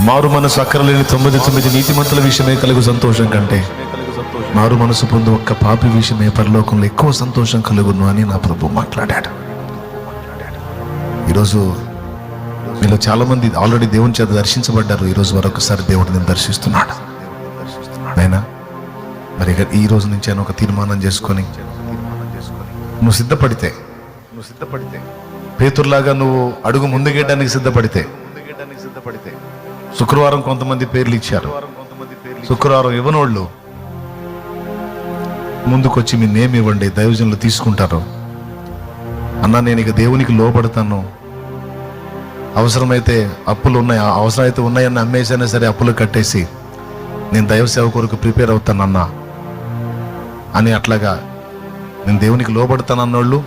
మారు మనసు అక్కరలేని తొమ్మిది తొమ్మిది నీతిమంతుల విషయమే కలుగు సంతోషం కంటే. మారు మనసు పొందు ఒక్క పాపి విషయమే పరలోకంలో ఎక్కువ సంతోషం కలుగును అని నా ప్రభు మాట్లాడాడు. ఈరోజు మీలో చాలామంది ఆల్రెడీ దేవుని చేత దర్శించబడ్డారు. ఈరోజు మరొకసారి దేవుడిని దర్శిస్తున్నాడు. అయినా మరి ఈ రోజు నుంచి ఆయన ఒక తీర్మానం చేసుకొని నువ్వు సిద్ధపడితే నువ్వు సిద్ధపడితే పేతుర్లాగా నువ్వు అడుగు ముందుగేయడానికి సిద్ధపడితే శుక్రవారం కొంతమంది పేర్లు ఇచ్చారు. శుక్రవారం ఇవ్వనోళ్ళు ముందుకొచ్చి మీ నేమ్ ఇవ్వండి దైవజనులు తీసుకుంటారు. అన్న నేను ఇక దేవునికి లోపడతాను అవసరమైతే అప్పులు ఉన్నాయి అవసరమైతే ఉన్నాయని అమ్మేసైనా సరే అప్పులు కట్టేసి నేను దైవ సేవ కొరకు ప్రిపేర్ అవుతానన్నా అని అట్లాగా నేను దేవునికి లోబడతాను అన్నోళ్ళు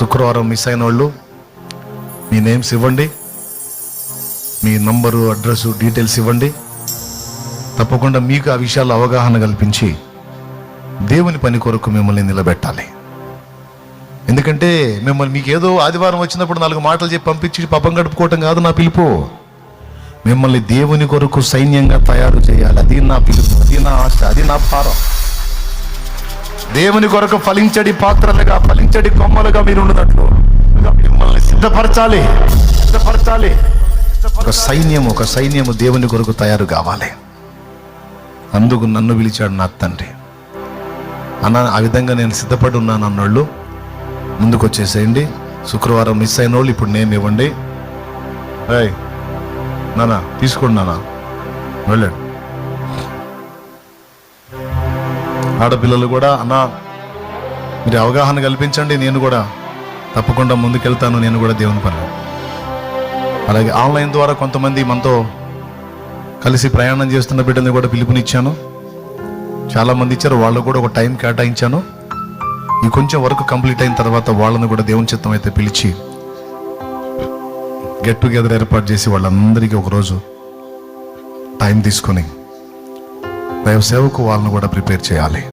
శుక్రవారం మిస్ అయిన వాళ్ళు మీ నేమ్స్ ఇవ్వండి. మీ నంబరు అడ్రస్ డీటెయిల్స్ ఇవ్వండి. తప్పకుండా మీకు ఆ విషయాల్లో అవగాహన కల్పించి దేవుని పని కొరకు మిమ్మల్ని నిలబెట్టాలి. ఎందుకంటే మిమ్మల్ని మీకు ఏదో ఆదివారం వచ్చినప్పుడు నాలుగు మాటలు చెప్పి పంపించి పాపం గడుపుకోవటం కాదు నా పిలుపు. మిమ్మల్ని దేవుని కొరకు సైన్యంగా తయారు చేయాలి. అది నా పిలుపు అది నా ఆశ అది నా భారం. దేవుని కొరకు ఫలించడి పాత్రలుగా ఫలించడి కొమ్మలుగా మీరు ఉన్నట్లు మిమ్మల్ని సిద్ధపరచాలి. సిద్ధపరచాలి. ఒక సైన్యం ఒక సైన్యము దేవుని కొరకు తయారు కావాలి. అందుకు నన్ను పిలిచాడు నా తండ్రి. అన్న ఆ విధంగా నేను సిద్ధపడి ఉన్నాను అన్నోళ్ళు ముందుకు వచ్చేసేయండి. శుక్రవారం మిస్ అయిన వాళ్ళు ఇప్పుడు నేను ఇవ్వండి. ఏయ్ నానా తీసుకోండి నానా వెళ్ళాడు. ఆడపిల్లలు కూడా అన్న మీరు అవగాహన కల్పించండి నేను కూడా తప్పకుండా ముందుకెళ్తాను నేను కూడా దేవుని పని అలాగే ఆన్లైన్ ద్వారా కొంతమంది మనతో కలిసి ప్రయాణం చేస్తున్న బిడ్డల్ని కూడా పిలుపునిచ్చాను. చాలామంది ఇచ్చారు వాళ్ళు కూడా ఒక టైం కేటాయించాను. ఈ కొంచెం వర్క్ కంప్లీట్ అయిన తర్వాత వాళ్ళని కూడా దేవుని చిత్తం అయితే పిలిచి గెట్ టుగెదర్ ఏర్పాటు చేసి వాళ్ళందరికీ ఒకరోజు టైం తీసుకొని దైవ సేవకు వాళ్ళని కూడా ప్రిపేర్ చేయాలి.